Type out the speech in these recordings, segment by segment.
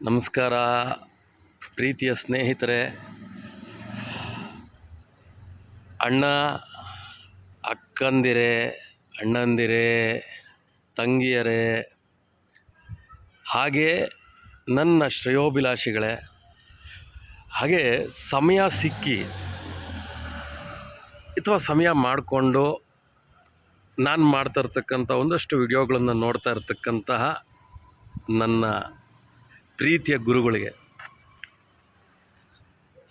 ನಮಸ್ಕಾರ. ಪ್ರೀತಿಯ ಸ್ನೇಹಿತರೆ. ಅಣ್ಣ, ಅಕ್ಕಂದಿರೆ, ಅಣ್ಣಂದಿರೆ, ತಂಗಿಯರೇ, ಹಾಗೆ ನನ್ನ ಶ್ರೇಯೋಭಿಲಾಷಿಗಳೇ. ಹಾಗೆ ಸಮಯ ಸಿಕ್ಕಿ ಅಥವಾ ಸಮಯ ಮಾಡಿಕೊಂಡು ನಾನು ಮಾಡ್ತಾ ಇರ್ತಕ್ಕಂಥ ಒಂದಷ್ಟು ವಿಡಿಯೋಗಳನ್ನು ನೋಡ್ತಾ ಇರ್ತಕ್ಕಂತಹ ನನ್ನ ಪ್ರೀತಿಯ ಗುರುಗಳಿಗೆ.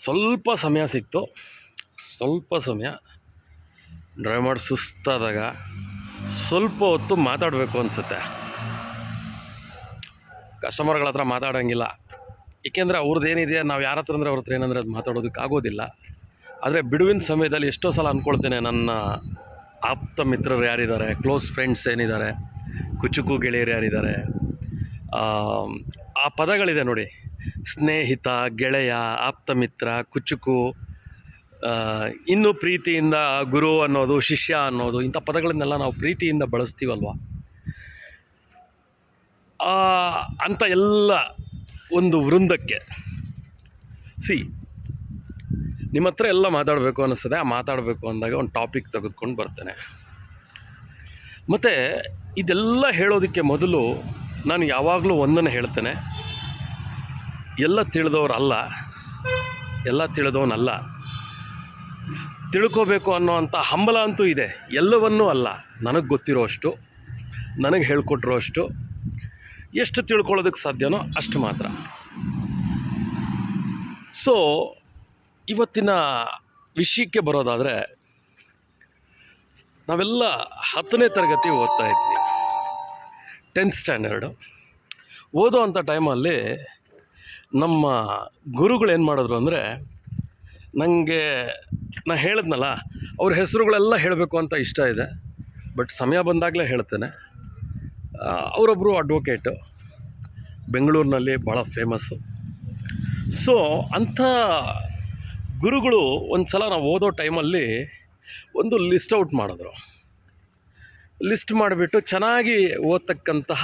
ಸ್ವಲ್ಪ ಸಮಯ ಸಿಕ್ತು. ಸ್ವಲ್ಪ ಸಮಯ. ಡ್ರೈವ್ ಮಾಡಿ ಸುಸ್ತಾದಾಗ ಸ್ವಲ್ಪ ಹೊತ್ತು ಮಾತಾಡಬೇಕು ಅನಿಸುತ್ತೆ. ಕಸ್ಟಮರ್ಗಳ ಹತ್ರ ಮಾತಾಡೋಂಗಿಲ್ಲ. ಏಕೆಂದರೆ ಅವ್ರದ್ದು ಏನಿದೆ, ನಾವು ಯಾರ ಹತ್ರ ಅಂದರೆ ಅವ್ರ ಹತ್ರ ಏನಂದರೆ ಅದು ಮಾತಾಡೋದಕ್ಕೆ ಆಗೋದಿಲ್ಲ. ಆದರೆ ಬಿಡುವಿನ ಸಮಯದಲ್ಲಿ ಎಷ್ಟೋ ಸಲ ಅಂದ್ಕೊಳ್ತೇನೆ ನನ್ನ ಆಪ್ತ ಮಿತ್ರರು ಯಾರಿದ್ದಾರೆ, ಕ್ಲೋಸ್ ಫ್ರೆಂಡ್ಸ್ ಏನಿದ್ದಾರೆ, ಕುಚುಕು ಗೆಳೆಯರು ಯಾರಿದ್ದಾರೆ ಆ ಪದಗಳಿದೆ ನೋಡಿ. ಸ್ನೇಹಿತ, ಗೆಳೆಯ, ಆಪ್ತ ಮಿತ್ರ, ಕುಚುಕು ಇನ್ನೂ ಪ್ರೀತಿಯಿಂದ ಗುರು ಅನ್ನೋದು, ಶಿಷ್ಯ ಅನ್ನೋದು, ಇಂಥ ಪದಗಳನ್ನೆಲ್ಲ ನಾವು ಪ್ರೀತಿಯಿಂದ ಬಳಸ್ತೀವಲ್ವ? ಅಂಥ ಎಲ್ಲ ಒಂದು ವೃಂದಕ್ಕೆ. ಸಿ, ನಿಮ್ಮ ಹತ್ರ ಎಲ್ಲ ಮಾತಾಡಬೇಕು ಅನ್ನಿಸ್ತದೆ ಆ ಮಾತಾಡಬೇಕು ಅಂದಾಗ ಒಂದು ಟಾಪಿಕ್ ತೆಗೆದುಕೊಂಡು ಬರ್ತೇನೆ. ಮತ್ತು, ಇದೆಲ್ಲ ಹೇಳೋದಕ್ಕೆ ಮೊದಲು ನಾನು ಯಾವಾಗಲೂ ಒಂದನ್ನು ಹೇಳ್ತೇನೆ. ಎಲ್ಲ ತಿಳಿದವರಲ್ಲ ಎಲ್ಲ ತಿಳಿದವನಲ್ಲ ತಿಳ್ಕೋಬೇಕು ಅನ್ನೋವಂಥ ಹಂಬಲ ಅಂತೂ ಇದೆ. ಎಲ್ಲವನ್ನೂ ಅಲ್ಲ. ನನಗೆ ಗೊತ್ತಿರೋ ಅಷ್ಟು, ನನಗೆ ಹೇಳ್ಕೊಟ್ಟಿರೋ ಅಷ್ಟು, ಎಷ್ಟು ತಿಳ್ಕೊಳ್ಳೋದಕ್ಕೆ ಸಾಧ್ಯನೋ ಅಷ್ಟು ಮಾತ್ರ. ಸೊ ಇವತ್ತಿನ ವಿಷಯಕ್ಕೆ ಬರೋದಾದರೆ, ನಾವೆಲ್ಲ ಹತ್ತನೇ ತರಗತಿ ಓದ್ತಾ ಇದ್ವಿ. ಟೆಂತ್ ಸ್ಟ್ಯಾಂಡರ್ಡು ಓದೋ ಅಂಥ ಟೈಮಲ್ಲಿ ನಮ್ಮ ಗುರುಗಳು ಏನು ಮಾಡಿದ್ರು ಅಂದರೆ ನನಗೆ ನಾ ಹೇಳಿದ್ನಲ್ಲ, ಅವ್ರ ಹೆಸರುಗಳೆಲ್ಲ ಹೇಳಬೇಕು ಅಂತ ಇಷ್ಟ ಇದೆ ಬಟ್ ಸಮಯ ಬಂದಾಗಲೇ ಹೇಳ್ತೇನೆ. ಅವರೊಬ್ಬರು ಅಡ್ವೊಕೇಟು ಬೆಂಗಳೂರಿನಲ್ಲಿ ಭಾಳ ಫೇಮಸ್ಸು ಸೊ ಅಂಥ ಗುರುಗಳು ಒಂದು ಸಲ ನಾವು ಓದೋ ಟೈಮಲ್ಲಿ ಒಂದು ಲಿಸ್ಟ್ ಔಟ್ ಮಾಡಿದ್ರು. ಲಿಸ್ಟ್ ಮಾಡಿಬಿಟ್ಟು ಚೆನ್ನಾಗಿ ಓದ್ತಕ್ಕಂತಹ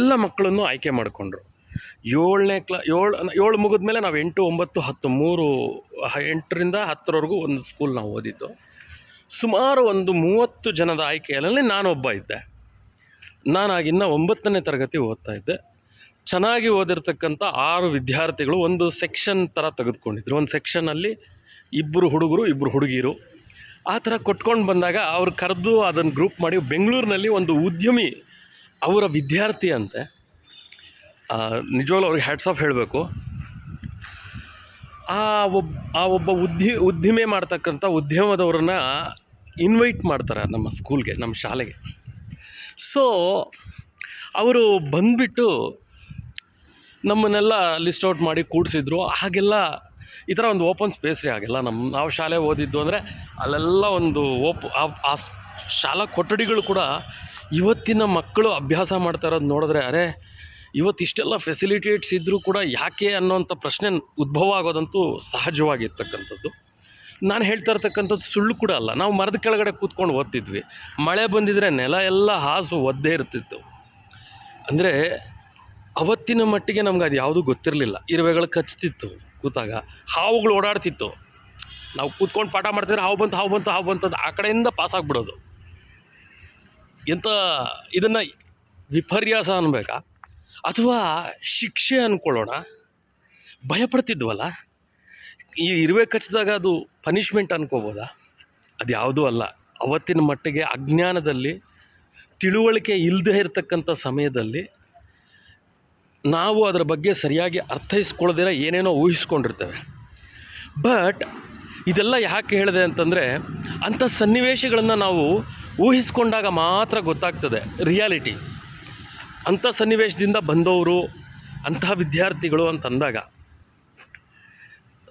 ಎಲ್ಲ ಮಕ್ಕಳನ್ನು ಆಯ್ಕೆ ಮಾಡಿಕೊಂಡ್ರು. ಏಳನೇ ಕ್ಲಾ, ಏಳು ಏಳು ಮುಗಿದ ಮೇಲೆ ನಾವು ಎಂಟು, ಒಂಬತ್ತು, ಹತ್ತು, ಮೂರು ಎಂಟರಿಂದ ಹತ್ತರವರೆಗೂ ಒಂದು ಸ್ಕೂಲ್ ನಾವು ಓದಿದ್ದು. ಸುಮಾರು ಒಂದು ಮೂವತ್ತು ಜನದ ಆಯ್ಕೆಯಲ್ಲಿ ನಾನೊಬ್ಬ ಇದ್ದೆ. ನಾನಾಗಿನ್ನ ಒಂಬತ್ತನೇ ತರಗತಿ ಓದ್ತಾ ಇದ್ದೆ. ಚೆನ್ನಾಗಿ ಓದಿರ್ತಕ್ಕಂಥ ಆರು ವಿದ್ಯಾರ್ಥಿಗಳು ಒಂದು ಸೆಕ್ಷನ್ ಥರ ತೆಗೆದುಕೊಂಡಿದ್ರು. ಒಂದು ಸೆಕ್ಷನಲ್ಲಿ ಇಬ್ಬರು ಹುಡುಗರು ಇಬ್ಬರು ಹುಡುಗಿರು. ಆ ಥರ ಕೊಟ್ಕೊಂಡು ಬಂದಾಗ ಅವ್ರು ಕರೆದು ಅದನ್ನು ಗ್ರೂಪ್ ಮಾಡಿ ಬೆಂಗಳೂರಿನಲ್ಲಿ ಒಂದು ಉದ್ಯಮಿ ಅವರ ವಿದ್ಯಾರ್ಥಿ ಅಂತೆ. ನಿಜವಾಗ್ಲೂ ಅವ್ರಿಗೆ ಹ್ಯಾಟ್ಸ್ ಆಫ್ ಹೇಳಬೇಕು. ಆ ಒಬ್ಬ ಆ ಒಬ್ಬ ಉದ್ದಿ ಉದ್ದಿಮೆ ಮಾಡ್ತಕ್ಕಂಥ ಉದ್ಯಮದವ್ರನ್ನ ಇನ್ವೈಟ್ ಮಾಡ್ತಾರೆ ನಮ್ಮ ಸ್ಕೂಲ್ಗೆ ನಮ್ಮ ಶಾಲೆಗೆ. ಸೊ ಅವರು ಬಂದುಬಿಟ್ಟು ನಮ್ಮನ್ನೆಲ್ಲ ಲಿಸ್ಟ್ ಔಟ್ ಮಾಡಿ ಕೂಡಿಸಿದ್ರು. ಹಾಗೆಲ್ಲ ಈ ಥರ ಒಂದು ಓಪನ್ ಸ್ಪೇಸ್ ರೀ ಹಾಗೆಲ್ಲ. ನಮ್ಮ ನಾವು ಶಾಲೆ ಓದಿದ್ದು ಅಂದರೆ ಅಲ್ಲೆಲ್ಲ ಒಂದು ಓಪ್ ಆ- ಶಾಲಾ ಕೊಠಡಿಗಳು ಕೂಡ ಇವತ್ತಿನ ಮಕ್ಕಳು ಅಭ್ಯಾಸ ಮಾಡ್ತಾ ಇರೋದು ನೋಡಿದ್ರೆ, ಅರೆ ಇವತ್ತು ಇಷ್ಟೆಲ್ಲ ಫೆಸಿಲಿಟೇಟ್ಸ್ ಇದ್ದರೂ ಕೂಡ ಯಾಕೆ ಅನ್ನೋಂಥ ಪ್ರಶ್ನೆ ಉದ್ಭವ ಆಗೋದಂತೂ ಸಹಜವಾಗಿರ್ತಕ್ಕಂಥದ್ದು. ನಾನು ಹೇಳ್ತಾ ಇರ್ತಕ್ಕಂಥದ್ದು ಸುಳ್ಳು ಕೂಡ ಅಲ್ಲ. ನಾವು ಮರದ ಕೆಳಗಡೆ ಕೂತ್ಕೊಂಡು ಓದ್ತಿದ್ವಿ. ಮಳೆ ಬಂದಿದ್ರೆ ನೆಲ ಎಲ್ಲ ಹಾಸು ಒದ್ದೇ ಇರ್ತಿತ್ತು. ಅಂದರೆ ಅವತ್ತಿನ ಮಟ್ಟಿಗೆ ನಮ್ಗೆ ಅದು ಯಾವುದೂ ಗೊತ್ತಿರಲಿಲ್ಲ. ಇರುವೆಗಳು ಕಚ್ತಿತ್ತು ಕೂತಾಗ. ಹಾವುಗಳು ಓಡಾಡ್ತಿತ್ತು. ನಾವು ಕೂತ್ಕೊಂಡು ಪಾಠ ಮಾಡ್ತಿದ್ರೆ ಹಾವು ಬಂತು ಹಾವು ಬಂತು ಹಾವು ಬಂತು ಅಂತ ಆ ಕಡೆಯಿಂದ ಪಾಸ್ ಆಗಿಬಿಡೋದು. ಎಂಥ ಇದನ್ನು ವಿಪರ್ಯಾಸ ಅನ್ಬೇಕಾ? ಅಥವಾ ಶಿಕ್ಷೆ ಅಂದ್ಕೊಳ್ಳೋಣ ಭಯಪಡ್ತಿದ್ವಲ್ಲ? ಈ ಇರುವೆ ಕಚ್ಚಿದಾಗ ಅದು ಪನಿಷ್ಮೆಂಟ್ ಅನ್ಕೋಬೋದಾ? ಅದು ಯಾವುದೂ ಅಲ್ಲ. ಅವತ್ತಿನ ಮಟ್ಟಿಗೆ ಅಜ್ಞಾನದಲ್ಲಿ, ತಿಳುವಳಿಕೆ ಇಲ್ಲದೆ ಇರತಕ್ಕಂಥ ಸಮಯದಲ್ಲಿ ನಾವು ಅದರ ಬಗ್ಗೆ ಸರಿಯಾಗಿ ಅರ್ಥೈಸ್ಕೊಳ್ಳದಿರ ಏನೇನೋ ಊಹಿಸ್ಕೊಂಡಿರ್ತೇವೆ. ಬಟ್ ಇದೆಲ್ಲ ಯಾಕೆ ಹೇಳಿದೆ ಅಂತಂದರೆ, ಅಂಥ ಸನ್ನಿವೇಶಗಳನ್ನು ನಾವು ಊಹಿಸ್ಕೊಂಡಾಗ ಮಾತ್ರ ಗೊತ್ತಾಗ್ತದೆ. ರಿಯಾಲಿಟಿ ಅಂಥ ಸನ್ನಿವೇಶದಿಂದ ಬಂದವರು, ಅಂತಹ ವಿದ್ಯಾರ್ಥಿಗಳು ಅಂತಂದಾಗ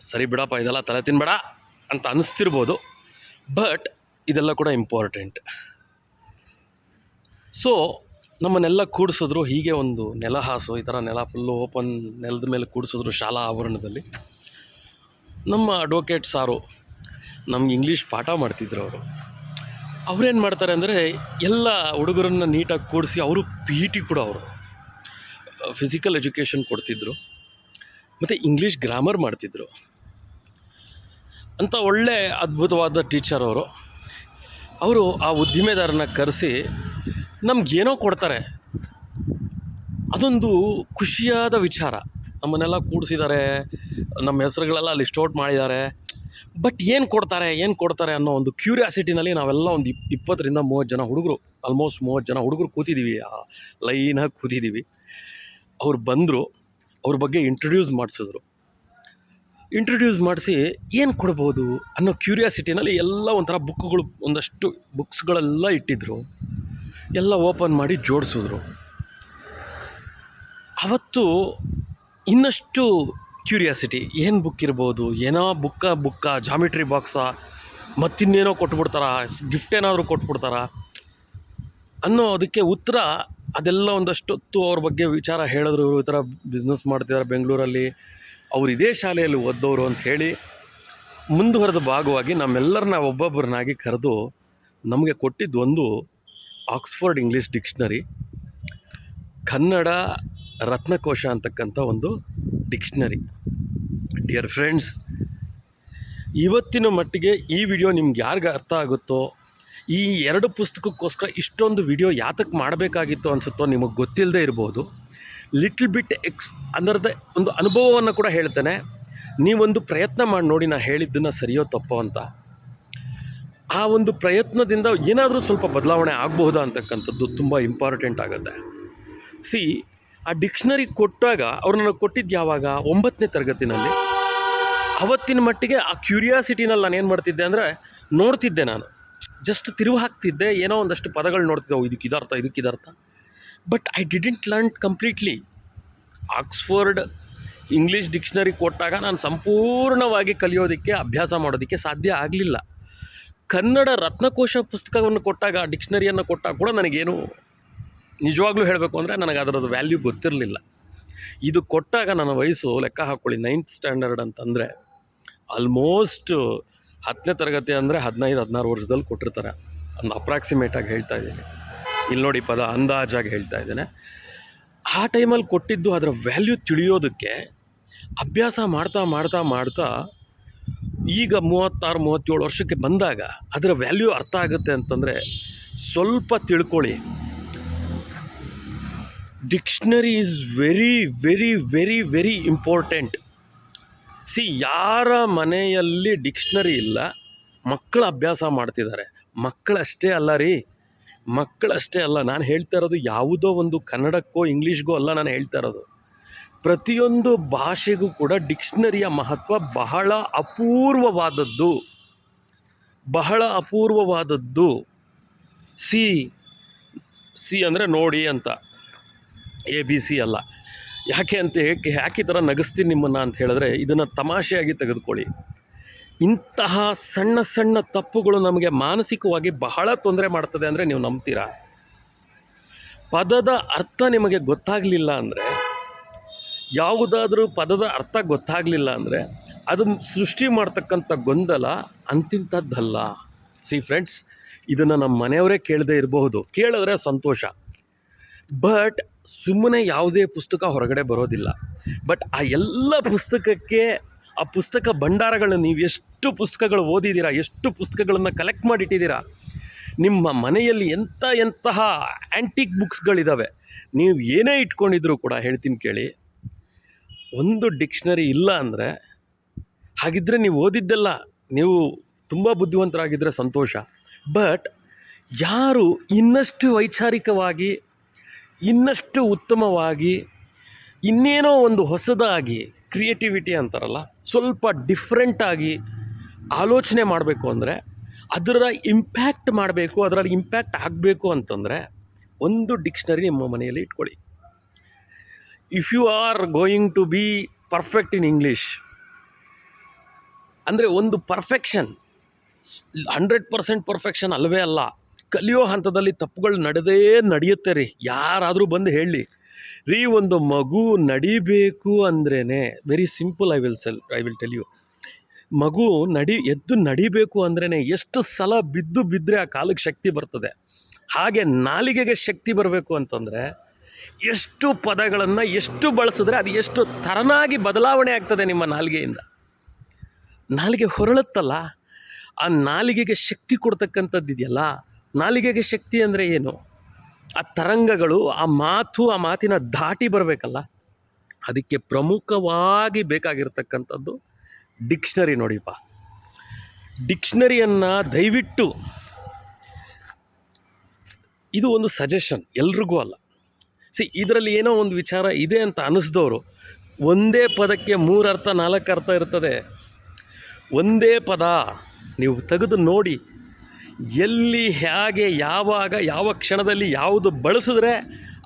ಸರಿ ಬಿಡಪ್ಪ, ಇದೆಲ್ಲ ತಲೆ ತಿನ್ಬೇಡ ಅಂತ ಅನ್ನಿಸ್ತಿರ್ಬೋದು ಬಟ್ ಇದೆಲ್ಲ ಕೂಡ ಇಂಪಾರ್ಟೆಂಟ್ ಸೊ ನಮ್ಮನ್ನೆಲ್ಲ ಕೂಡಿಸಿದ್ರು, ಹೀಗೆ ಒಂದು ನೆಲ ಹಾಸು, ಈ ಥರ ನೆಲ ಫುಲ್ಲು ಓಪನ್ ನೆಲದ ಮೇಲೆ ಕೂಡಿಸಿದ್ರು ಶಾಲಾ ಆವರಣದಲ್ಲಿ. ನಮ್ಮ ಅಡ್ವೊಕೇಟ್ ಸಾರು ನಮ್ಗೆ ಇಂಗ್ಲೀಷ್ ಪಾಠ ಮಾಡ್ತಿದ್ರು ಅವರು. ಅವ್ರೇನು ಮಾಡ್ತಾರೆ ಅಂದರೆ ಎಲ್ಲ ಹುಡುಗರನ್ನ ನೀಟಾಗಿ ಕೂಡಿಸಿ ಅವರು ಪಿ ಟಿ ಕೂಡ ಅವರು. ಫಿಸಿಕಲ್ ಎಜುಕೇಷನ್ ಕೊಡ್ತಿದ್ರು. ಮತ್ತು ಇಂಗ್ಲೀಷ್ ಗ್ರಾಮರ್ ಮಾಡ್ತಿದ್ರು. ಅಂಥ ಒಳ್ಳೆ ಅದ್ಭುತವಾದ ಟೀಚರ್ ಅವರು. ಅವರು ಆ ಉದ್ದಿಮೆದಾರನ ಕರೆಸಿ ನಮಗೇನೋ ಕೊಡ್ತಾರೆ. ಅದೊಂದು ಖುಷಿಯಾದ ವಿಚಾರ. ನಮ್ಮನ್ನೆಲ್ಲ ಕೂಡಿಸಿದ್ದಾರೆ. ನಮ್ಮ ಹೆಸರುಗಳೆಲ್ಲ ಲಿಸ್ಟ್ ಔಟ್ ಮಾಡಿದ್ದಾರೆ. ಬಟ್ ಏನು ಕೊಡ್ತಾರೆ ಏನು ಕೊಡ್ತಾರೆ ಅನ್ನೋ ಒಂದು ಕ್ಯೂರಿಯಾಸಿಟಿನಲ್ಲಿ ನಾವೆಲ್ಲ ಒಂದು ಇಪ್, ಇಪ್ಪತ್ತರಿಂದ ಮೂವತ್ತು ಜನ ಹುಡುಗರು ಆಲ್ಮೋಸ್ಟ್ ಮೂವತ್ತು ಜನ ಹುಡುಗರು ಕೂತಿದ್ದೀವಿ ಆ ಲೈನಾಗಿ ಕೂತಿದ್ದೀವಿ ಅವ್ರು ಬಂದರು, ಅವ್ರ ಬಗ್ಗೆ ಇಂಟ್ರಡ್ಯೂಸ್ ಮಾಡಿಸಿದ್ರು. ಇಂಟ್ರಡ್ಯೂಸ್ ಮಾಡಿಸಿ ಏನು ಕೊಡ್ಬೋದು ಅನ್ನೋ ಕ್ಯೂರಿಯಾಸಿಟಿನಲ್ಲಿ ಎಲ್ಲ ಒಂಥರ ಬುಕ್ಗಳು ಒಂದಷ್ಟು ಬುಕ್ಸ್ಗಳೆಲ್ಲ ಇಟ್ಟಿದ್ರು. ಎಲ್ಲ ಓಪನ್ ಮಾಡಿ ಜೋಡಿಸಿದ್ರು. ಅವತ್ತು ಇನ್ನಷ್ಟು ಕ್ಯೂರಿಯಾಸಿಟಿ, ಏನು ಬುಕ್ ಇರ್ಬೋದು, ಏನೋ ಬುಕ್ಕ ಬುಕ್ಕ ಜಾಮಿಟ್ರಿ ಬಾಕ್ಸಾ ಮತ್ತಿನ್ನೇನೋ ಕೊಟ್ಬಿಡ್ತಾರಾ ಗಿಫ್ಟ್ ಏನಾದರೂ ಕೊಟ್ಬಿಡ್ತಾರಾ, ಅನ್ನೋ ಅದಕ್ಕೆ ಉತ್ತರ, ಅದೆಲ್ಲ ಒಂದಷ್ಟೊತ್ತು ಅವ್ರ ಬಗ್ಗೆ ವಿಚಾರ ಹೇಳಿದ್ರು, ಇವರು ಈ ಥರ ಬಿಸ್ನೆಸ್ ಮಾಡ್ತಿದ್ದಾರೆ ಬೆಂಗಳೂರಲ್ಲಿ, ಅವ್ರು ಇದೇ ಶಾಲೆಯಲ್ಲಿ ಓದ್ದವರು ಅಂತ ಹೇಳಿ, ಮುಂದುವರೆದ ಭಾಗವಾಗಿ ನಮ್ಮೆಲ್ಲರನ್ನ ಒಬ್ಬೊಬ್ಬರನ್ನಾಗಿ ಕರೆದು, ನಮಗೆ ಕೊಟ್ಟಿದ್ದು ಒಂದು Oxford English dictionary, Kannada Ratnakosha ಅಂತಕ್ಕಂಥ ಒಂದು ಡಿಕ್ಷನರಿ. ಡಿಯರ್ ಫ್ರೆಂಡ್ಸ್ ಇವತ್ತಿನ ಮಟ್ಟಿಗೆ ಈ ವಿಡಿಯೋ ನಿಮ್ಗೆ ಯಾರಿಗೆ ಅರ್ಥ ಆಗುತ್ತೋ, ಈ ಎರಡು ಪುಸ್ತಕಕ್ಕೋಸ್ಕರ ಇಷ್ಟೊಂದು ವಿಡಿಯೋ ಯಾತಕ್ಕೆ ಮಾಡಬೇಕಾಗಿತ್ತು ಅನಿಸುತ್ತೋ ನಿಮಗೆ ಗೊತ್ತಿಲ್ಲದೆ ಇರ್ಬೋದು. ಲಿಟ್ಲ್ ಬಿಟ್ ಎಕ್ಸ್ ಅದರದ್ದೇ ಒಂದು ಅನುಭವವನ್ನು ಕೂಡ ಹೇಳ್ತೇನೆ. ನೀವೊಂದು ಪ್ರಯತ್ನ ಮಾಡಿ ನೋಡಿ ನಾನು ಹೇಳಿದ್ದನ್ನು ಸರಿಯೋ ತಪ್ಪೋ ಅಂತ. ಆ ಒಂದು ಪ್ರಯತ್ನದಿಂದ ಏನಾದರೂ ಸ್ವಲ್ಪ ಬದಲಾವಣೆ ಆಗಬಹುದಾ ಅಂತಕ್ಕಂಥದ್ದು ತುಂಬ ಇಂಪಾರ್ಟೆಂಟ್ ಆಗುತ್ತೆ. ಸಿ ಆ ಡಿಕ್ಷನರಿ ಕೊಟ್ಟಾಗ ಅವ್ರು ನನಗೆ ಕೊಟ್ಟಿದ್ದು ಯಾವಾಗ? ಒಂಬತ್ತನೇ ತರಗತಿನಲ್ಲಿ. ಅವತ್ತಿನ ಮಟ್ಟಿಗೆ ಆ ಕ್ಯೂರಿಯಾಸಿಟಿನಲ್ಲಿ ನಾನು ಏನು ಮಾಡ್ತಿದ್ದೆ ಅಂದರೆ ನೋಡ್ತಿದ್ದೆ ನಾನು. ಜಸ್ಟ್ ತಿರುವು ಹಾಕ್ತಿದ್ದೆ, ಏನೋ ಒಂದಷ್ಟು ಪದಗಳು ನೋಡ್ತಿದ್ದೆವು ಇದಕ್ಕೆ ಇದರ್ಥ ಇದಕ್ಕೆ ಇದರ್ಥ but I didn't learn completely Oxford English dictionary ಕೊಟ್ಟಾಗ ನಾನು ಸಂಪೂರ್ಣವಾಗಿ ಕಲಿಯೋದಕ್ಕೆ, ಅಭ್ಯಾಸ ಮಾಡೋದಕ್ಕೆ ಸಾಧ್ಯ ಆಗಲಿಲ್ಲ. ಕನ್ನಡ ರತ್ನಕೋಶ ಪುಸ್ತಕವನ್ನು ಕೊಟ್ಟಾಗ ಡಿಕ್ಷನರಿಯನ್ನು ಕೊಟ್ಟಾಗ ಕೂಡ ನನಗೇನು ನಿಜವಾಗ್ಲೂ ಹೇಳಬೇಕು ಅಂದರೆ ನನಗೆ ಅದರದ್ದು ವ್ಯಾಲ್ಯೂ ಗೊತ್ತಿರಲಿಲ್ಲ. ಇದು ಕೊಟ್ಟಾಗ ನನ್ನ ವಯಸ್ಸು ಲೆಕ್ಕ ಹಾಕ್ಕೊಳ್ಳಿ ನೈನ್ತ್ ಸ್ಟ್ಯಾಂಡರ್ಡ್ ಅಂತಂದರೆ ಆಲ್ಮೋಸ್ಟ್ ಹತ್ತನೇ ತರಗತಿ ಅಂದರೆ ಹದಿನೈದು, ಹದಿನಾರು ವರ್ಷದಲ್ಲಿ ಕೊಟ್ಟಿರ್ತಾರೆ. ಒಂದು ಅಪ್ರಾಕ್ಸಿಮೇಟಾಗಿ ಹೇಳ್ತಾ ಇದ್ದೀನಿ. ಇಲ್ಲಿ ನೋಡಿ ಪದ ಅಂದಾಜಾಗಿ ಹೇಳ್ತಾ ಇದ್ದೇನೆ. ಆ ಟೈಮಲ್ಲಿ ಕೊಟ್ಟಿದ್ದು ಅದರ ವ್ಯಾಲ್ಯೂ ತಿಳಿಯೋದಕ್ಕೆ ಅಭ್ಯಾಸ ಮಾಡ್ತಾ ಮಾಡ್ತಾ ಮಾಡ್ತಾ ಈಗ ಮೂವತ್ತಾರು, ಮೂವತ್ತೇಳು ವರ್ಷಕ್ಕೆ ಬಂದಾಗ ಅದರ ವ್ಯಾಲ್ಯೂ ಅರ್ಥ ಆಗುತ್ತೆ ಅಂತಂದರೆ ಸ್ವಲ್ಪ ತಿಳ್ಕೊಳ್ಳಿ. Dictionary is very very very very important see ಯಾರ ಮನೆಯಲ್ಲಿ ಡಿಕ್ಷ್ನರಿ ಇಲ್ಲ, ಮಕ್ಕಳು ಅಭ್ಯಾಸ ಮಾಡ್ತಿದ್ದಾರೆ. ಮಕ್ಕಳಷ್ಟೇ ಅಲ್ಲ ರೀ. ಮಕ್ಕಳಷ್ಟೇ ಅಲ್ಲ, ನಾನು ಹೇಳ್ತಾ ಇರೋದು ಯಾವುದೋ ಒಂದು ಕನ್ನಡಕ್ಕೋ, ಇಂಗ್ಲೀಷ್ಗೋ ಅಲ್ಲ ನಾನು ಹೇಳ್ತಾ ಇರೋದು. ಪ್ರತಿಯೊಂದು ಭಾಷೆಗೂ ಕೂಡ ಡಿಕ್ಷ್ನರಿಯ ಮಹತ್ವ ಬಹಳ ಅಪೂರ್ವವಾದದ್ದು. ಬಹಳ ಅಪೂರ್ವವಾದದ್ದು. ಸಿ ಸಿ ಅಂದರೆ ನೋಡಿ ಅಂತ. ಎ ಬಿ ಸಿ ಅಲ್ಲ. ಯಾಕೆ ಅಂತ ಹೇಳಿ, ಯಾಕೆ ಈ ಥರ ನಗಿಸ್ತೀನಿ ನಿಮ್ಮನ್ನು ಅಂತ ಹೇಳಿದ್ರೆ, ಇದನ್ನು ತಮಾಷೆಯಾಗಿ ತೆಗೆದುಕೊಳ್ಳಿ. ಇಂತಹ ಸಣ್ಣ ಸಣ್ಣ ತಪ್ಪುಗಳು ನಮಗೆ ಮಾನಸಿಕವಾಗಿ ಬಹಳ ತೊಂದರೆ ಮಾಡ್ತದೆ ಅಂದರೆ ನೀವು ನಂಬ್ತೀರಾ? ಪದದ ಅರ್ಥ ನಿಮಗೆ ಗೊತ್ತಾಗಲಿಲ್ಲ ಅಂದರೆ, ಯಾವುದಾದ್ರೂ ಪದದ ಅರ್ಥ ಗೊತ್ತಾಗಲಿಲ್ಲ ಅಂದರೆ, ಅದು ಸೃಷ್ಟಿ ಮಾಡ್ತಕ್ಕಂಥ ಗೊಂದಲ ಅಂತಿಂಥದ್ದಲ್ಲ. ಸಿ ಫ್ರೆಂಡ್ಸ್ ಇದನ್ನು ನಮ್ಮ ಮನೆಯವರೇ ಕೇಳದೇ ಇರಬಹುದು. ಕೇಳಿದ್ರೆ ಸಂತೋಷ. ಬಟ್ ಸುಮ್ಮನೆ ಯಾವುದೇ ಪುಸ್ತಕ ಹೊರಗಡೆ ಬರೋದಿಲ್ಲ. ಬಟ್ ಆ ಎಲ್ಲ ಪುಸ್ತಕಕ್ಕೆ, ಆ ಪುಸ್ತಕ ಭಂಡಾರಗಳನ್ನು ನೀವು ಎಷ್ಟು ಪುಸ್ತಕಗಳು ಓದಿದ್ದೀರಾ, ಎಷ್ಟು ಪುಸ್ತಕಗಳನ್ನು ಕಲೆಕ್ಟ್ ಮಾಡಿಟ್ಟಿದ್ದೀರಾ, ನಿಮ್ಮ ಮನೆಯಲ್ಲಿ ಎಂಥ ಎಂತಹ ಆ್ಯಂಟಿಕ್ ಬುಕ್ಸ್ಗಳಿದ್ದಾವೆ ನೀವು ಏನೇ ಇಟ್ಕೊಂಡಿದ್ರೂ ಕೂಡ ಹೇಳ್ತೀನಿ ಕೇಳಿ, ಒಂದು ಡಿಕ್ಷನರಿ ಇಲ್ಲ ಅಂದರೆ ಹಾಗಿದ್ದರೆ ನೀವು ಓದಿದ್ದೆಲ್ಲ, ನೀವು ತುಂಬ ಬುದ್ಧಿವಂತರಾಗಿದ್ದರೆ ಸಂತೋಷ. ಬಟ್ ಯಾರು ಇನ್ನಷ್ಟು ವೈಚಾರಿಕವಾಗಿ ಇನ್ನಷ್ಟು ಉತ್ತಮವಾಗಿ, ಇನ್ನೇನೋ ಒಂದು ಹೊಸದಾಗಿ ಕ್ರಿಯೇಟಿವಿಟಿ ಅಂತಾರಲ್ಲ, ಸ್ವಲ್ಪ ಡಿಫ್ರೆಂಟಾಗಿ ಆಲೋಚನೆ ಮಾಡಬೇಕು ಅಂದರೆ ಅದರ ಇಂಪ್ಯಾಕ್ಟ್ ಮಾಡಬೇಕು, ಅದರಲ್ಲಿ ಇಂಪ್ಯಾಕ್ಟ್ ಆಗಬೇಕು ಅಂತಂದರೆ, ಒಂದು ಡಿಕ್ಷನರಿ ನಿಮ್ಮ ಮನೆಯಲ್ಲಿ ಇಟ್ಕೊಳ್ಳಿ. If you are going to be perfect in English ಅಂದರೆ ಒಂದು ಪರ್ಫೆಕ್ಷನ್ ಹಂಡ್ರೆಡ್ ಪರ್ಸೆಂಟ್ ಪರ್ಫೆಕ್ಷನ್ ಅಲ್ಲವೇ ಅಲ್ಲ. ಕಲಿಯೋ ಹಂತದಲ್ಲಿ ತಪ್ಪುಗಳು ನಡೆದೇ ನಡೆಯುತ್ತೆ ರೀ. ಯಾರಾದರೂ ಬಂದು ಹೇಳಿ, ರೀ ಒಂದು ಮಗು ನಡಿಬೇಕು ಅಂದ್ರೇ very simple I will sell I will tell you ಮಗು ನಡಿ, ಎದ್ದು ನಡಿಬೇಕು ಅಂದ್ರೇ ಎಷ್ಟು ಸಲ ಬಿದ್ದು ಬಿದ್ದರೆ ಆ ಕಾಲಕ್ಕೆ ಶಕ್ತಿ ಬರ್ತದೆ. ಹಾಗೆ ನಾಲಿಗೆಗೆ ಶಕ್ತಿ ಬರಬೇಕು ಅಂತಂದರೆ, ಎಷ್ಟು ಪದಗಳನ್ನು ಎಷ್ಟು ಬಳಸಿದ್ರೆ ಅದು ಎಷ್ಟು ತರನಾಗಿ ಬದಲಾವಣೆ ಆಗ್ತದೆ ನಿಮ್ಮ ನಾಲಿಗೆಯಿಂದ. ನಾಲಿಗೆ ಹೊರಳುತ್ತಲ್ಲ, ಆ ನಾಲಿಗೆಗೆ ಶಕ್ತಿ ಕೊಡ್ತಕ್ಕಂಥದ್ದು ಇದೆಯಲ್ಲ ನಾಲಿಗೆಗೆ ಶಕ್ತಿ ಅಂದರೆ ಏನು? ಆ ತರಂಗಗಳು, ಆ ಮಾತು, ಆ ಮಾತಿನ ದಾಟಿ ಬರಬೇಕಲ್ಲ? ಅದಕ್ಕೆ ಪ್ರಮುಖವಾಗಿ ಬೇಕಾಗಿರ್ತಕ್ಕಂಥದ್ದು ಡಿಕ್ಷನರಿ ನೋಡಿಪ್ಪ ಡಿಕ್ಷ್ನರಿಯನ್ನು ದಯವಿಟ್ಟು ಇದು ಒಂದು ಸಜೆಷನ್ ಎಲ್ರಿಗೂ ಅಲ್ಲ. ಸಿ, ಇದರಲ್ಲಿ ಏನೋ ಒಂದು ವಿಚಾರ ಇದೆ ಅಂತ ಅನ್ನಿಸ್ದವರು ಒಂದೇ ಪದಕ್ಕೆ ಮೂರು ಅರ್ಥ, ನಾಲ್ಕು ಅರ್ಥ ಇರ್ತದೆ. ಒಂದೇ ಪದ ನೀವು ತೆಗೆದು ನೋಡಿ ಎಲ್ಲಿ ಹೇಗೆ, ಯಾವಾಗ, ಯಾವ ಕ್ಷಣದಲ್ಲಿ ಯಾವುದು ಬಳಸಿದ್ರೆ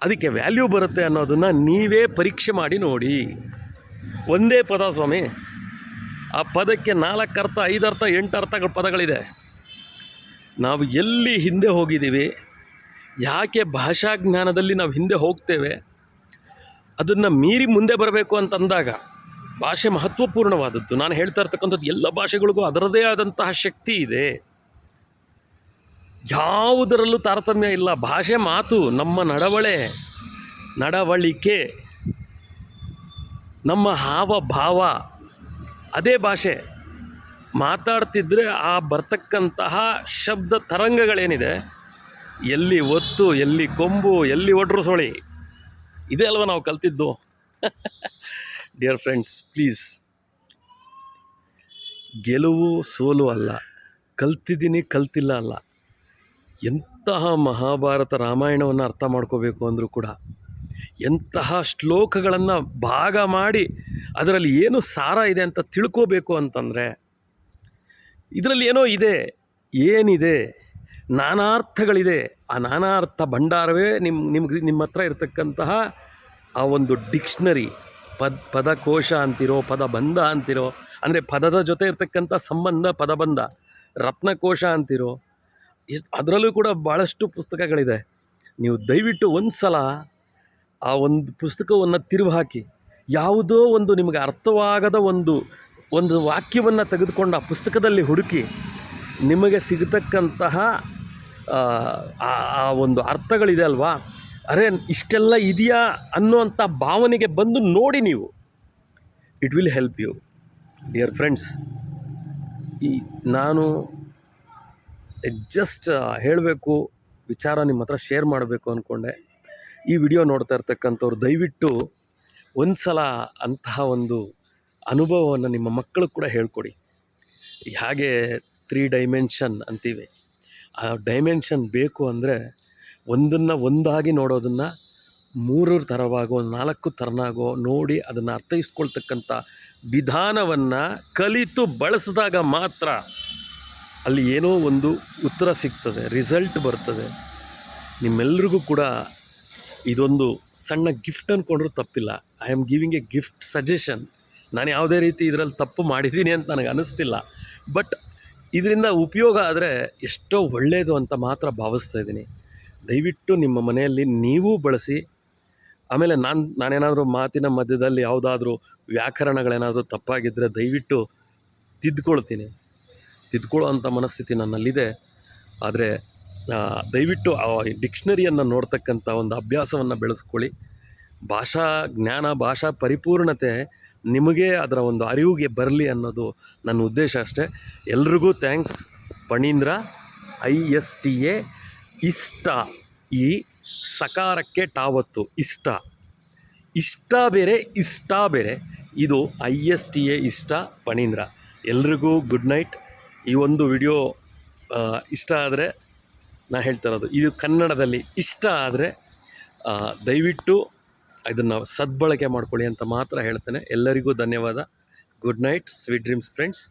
ಅದಕ್ಕೆ ವ್ಯಾಲ್ಯೂ ಬರುತ್ತೆ ಅನ್ನೋದನ್ನು ನೀವೇ ಪರೀಕ್ಷೆ ಮಾಡಿ ನೋಡಿ. ಒಂದೇ ಪದ ಸ್ವಾಮಿ. ಆ ಪದಕ್ಕೆ ನಾಲ್ಕು ಅರ್ಥ, ಐದು ಅರ್ಥ, ಎಂಟು ಅರ್ಥಗಳ ಪದಗಳಿದೆ. ನಾವು ಎಲ್ಲಿ ಹಿಂದೆ ಹೋಗಿದ್ದೀವಿ, ಯಾಕೆ ಭಾಷಾ ಜ್ಞಾನದಲ್ಲಿ ನಾವು ಹಿಂದೆ ಹೋಗ್ತೇವೆ, ಅದನ್ನು ಮೀರಿ ಮುಂದೆ ಬರಬೇಕು ಅಂತಂದಾಗ ಭಾಷೆ ಮಹತ್ವಪೂರ್ಣವಾದದ್ದು. ನಾನು ಹೇಳ್ತಾ ಇರ್ತಕ್ಕಂಥದ್ದು ಎಲ್ಲ ಭಾಷೆಗಳಿಗೂ ಅದರದೇ ಆದಂತಹ ಶಕ್ತಿ ಇದೆ. ಯಾವುದರಲ್ಲೂ ತಾರತಮ್ಯ ಇಲ್ಲ. ಭಾಷೆ ಮಾತು, ನಮ್ಮ ನಡವಳೆ, ನಡವಳಿಕೆ, ನಮ್ಮ ಹಾವ ಭಾವ ಅದೇ ಭಾಷೆ. ಮಾತಾಡ್ತಿದ್ರೆ ಆ ಬರ್ತಕ್ಕಂತಹ ಶಬ್ದ ತರಂಗಗಳೇನಿದೆ? ಎಲ್ಲಿ ಒತ್ತು, ಎಲ್ಲಿ ಕೊಂಬು, ಎಲ್ಲಿ ಒಡ್ರು ಸೊಳಿ? ಇದೇ ಅಲ್ವ ನಾವು ಕಲ್ತಿದ್ದು? ಡಿಯರ್ ಫ್ರೆಂಡ್ಸ್ ಪ್ಲೀಸ್ ಗೆಲುವು ಸೋಲು ಅಲ್ಲ. ಕಲ್ತಿದ್ದೀನಿ, ಕಲ್ತಿಲ್ಲ ಅಲ್ಲ. ಎಂತಹ ಮಹಾಭಾರತ ರಾಮಾಯಣವನ್ನು ಅರ್ಥ ಮಾಡ್ಕೋಬೇಕು ಅಂದರೂ ಕೂಡ ಎಂತಹ ಶ್ಲೋಕಗಳನ್ನು ಭಾಗ ಮಾಡಿ ಅದರಲ್ಲಿ ಏನು ಸಾರ ಇದೆ ಅಂತ ತಿಳ್ಕೋಬೇಕು ಅಂತಂದರೆ ಇದರಲ್ಲಿ ಏನೋ ಇದೆ, ಏನಿದೆ, ನಾನಾರ್ಥಗಳಿದೆ, ಆ ನಾನಾರ್ಥ ಭಂಡಾರವೇ ನಿಮ್ಮ ನಿಮ್ಗೆ ನಿಮ್ಮ ಹತ್ರ ಇರತಕ್ಕಂತಹ ಆ ಒಂದು ಡಿಕ್ಷನರಿ, ಪದ ಪದಕೋಶ ಅಂತಿರೋ, ಪದಬಂಧ ಅಂತಿರೋ, ಅಂದರೆ ಪದದ ಜೊತೆ ಇರತಕ್ಕಂಥ ಸಂಬಂಧ, ಪದಬಂಧ, ರತ್ನಕೋಶ ಅಂತಿರೋ ಇಸ್ ಅದರಲ್ಲೂ ಕೂಡ ಭಾಳಷ್ಟು ಪುಸ್ತಕಗಳಿದೆ. ನೀವು ದಯವಿಟ್ಟು ಒಂದು ಸಲ ಆ ಒಂದು ಪುಸ್ತಕವನ್ನು ತಿರುವು ಹಾಕಿ ಯಾವುದೋ ಒಂದು ನಿಮಗೆ ಅರ್ಥವಾಗದ ಒಂದು ಒಂದು ವಾಕ್ಯವನ್ನು ತೆಗೆದುಕೊಂಡು ಆ ಪುಸ್ತಕದಲ್ಲಿ ಹುಡುಕಿ, ನಿಮಗೆ ಸಿಗತಕ್ಕಂತಹ, ಆ ಒಂದು ಅರ್ಥಗಳಿದೆ ಅಲ್ವಾ? ಅರೆ, ಇಷ್ಟೆಲ್ಲ ಇದೆಯಾ ಅನ್ನುವಂಥ ಭಾವನೆಗೆ ಬಂದು ನೋಡಿ ನೀವು. It will help you dear friends ಈ, ನಾನು ಜಸ್ಟ್ ಹೇಳಬೇಕು, ವಿಚಾರ ನಿಮ್ಮ ಹತ್ರ ಶೇರ್ ಮಾಡಬೇಕು ಅಂದ್ಕೊಂಡೆ ಈ ವಿಡಿಯೋ ನೋಡ್ತಾ ಇರ್ತಕ್ಕಂಥವ್ರು ದಯವಿಟ್ಟು ಒಂದು ಸಲ ಅಂತಹ ಒಂದು ಅನುಭವವನ್ನು ನಿಮ್ಮ ಮಕ್ಕಳಿಗೆ ಕೂಡ ಹೇಳ್ಕೊಡಿ. ಹೇಗೆ ತ್ರೀ ಡೈಮೆನ್ಷನ್ ಅಂತೀವಿ. ಆ ಡೈಮೆನ್ಷನ್ ಬೇಕು ಅಂದರೆ ಒಂದನ್ನು ಒಂದಾಗಿ ನೋಡೋದನ್ನು ಮೂರು ಥರವಾಗೋ ನಾಲ್ಕು ಥರನಾಗೋ ನೋಡಿ ಅದನ್ನು ಅರ್ಥೈಸ್ಕೊಳ್ತಕ್ಕಂಥ ವಿಧಾನವನ್ನು ಕಲಿತು ಬಳಸಿದಾಗ ಮಾತ್ರ ಅಲ್ಲಿ ಏನೋ ಒಂದು ಉತ್ತರ ಸಿಗ್ತದೆ ರಿಸಲ್ಟ್ ಬರ್ತದೆ. ನಿಮ್ಮೆಲ್ರಿಗೂ ಕೂಡ ಇದೊಂದು ಸಣ್ಣ ಗಿಫ್ಟ್ ಅಂದ್ಕೊಂಡ್ರೂ ತಪ್ಪಿಲ್ಲ. I am giving a gift suggestion ನಾನು ಯಾವುದೇ ರೀತಿ ಇದರಲ್ಲಿ ತಪ್ಪು ಮಾಡಿದ್ದೀನಿ ಅಂತ ನನಗೆ ಅನ್ನಿಸ್ತಿಲ್ಲ ಬಟ್ ಇದರಿಂದ ಉಪಯೋಗ ಆದರೆ ಎಷ್ಟೋ ಒಳ್ಳೆಯದು ಅಂತ ಮಾತ್ರ ಭಾವಿಸ್ತಾ ಇದ್ದೀನಿ. ದಯವಿಟ್ಟು ನಿಮ್ಮ ಮನೆಯಲ್ಲಿ ನೀವೂ ಬಳಸಿ. ಆಮೇಲೆ ನಾನು, ನಾನೇನಾದರೂ ಮಾತಿನ ಮಧ್ಯದಲ್ಲಿ ಯಾವುದಾದ್ರೂ ವ್ಯಾಕರಣಗಳೇನಾದರೂ ತಪ್ಪಾಗಿದ್ದರೆ ದಯವಿಟ್ಟು ತಿದ್ದುಕೊಳ್ತೀನಿ ತಿದ್ಕೊಳ್ಳೋ ಅಂಥ ಮನಸ್ಥಿತಿ ನನ್ನಲ್ಲಿದೆ. ಆದರೆ ದಯವಿಟ್ಟು ಆ ಡಿಕ್ಷ್ನರಿಯನ್ನು ನೋಡ್ತಕ್ಕಂಥ ಒಂದು ಅಭ್ಯಾಸವನ್ನು ಬೆಳೆಸ್ಕೊಳ್ಳಿ. ಭಾಷಾ ಜ್ಞಾನ, ಭಾಷಾ ಪರಿಪೂರ್ಣತೆ ನಿಮಗೆ ಅದರ ಒಂದು ಅರಿವಿಗೆ ಬರಲಿ ಅನ್ನೋದು ನನ್ನ ಉದ್ದೇಶ ಅಷ್ಟೇ. ಎಲ್ರಿಗೂ thanks. Phanindra, I S T A, ಇಷ್ಟ. ಈ ಸಕಾರಕ್ಕೆ ಟಾವತ್ತು. ಇಷ್ಟ. ಇಷ್ಟ ಬೇರೆ ಇಷ್ಟ ಬೇರೆ. ಇದು ಐ ಎಸ್ ಟಿ ಎ ಇಷ್ಟ, ಪಣೀಂದ್ರ. ಎಲ್ರಿಗೂ ಗುಡ್ ನೈಟ್. ಈ ಒಂದು ವಿಡಿಯೋ ಇಷ್ಟ ಆದರೆ ನಾ ಹೇಳ್ತಾ ಇರೋದು ಇದು ಕನ್ನಡದಲ್ಲಿ ಇಷ್ಟ ಆದರೆ ದಯವಿಟ್ಟು ಇದನ್ನು ಸದ್ಬಳಕೆ ಮಾಡ್ಕೊಳ್ಳಿ ಅಂತ ಮಾತ್ರ ಹೇಳ್ತೇನೆ. ಎಲ್ಲರಿಗೂ ಧನ್ಯವಾದ. Good night sweet dreams friends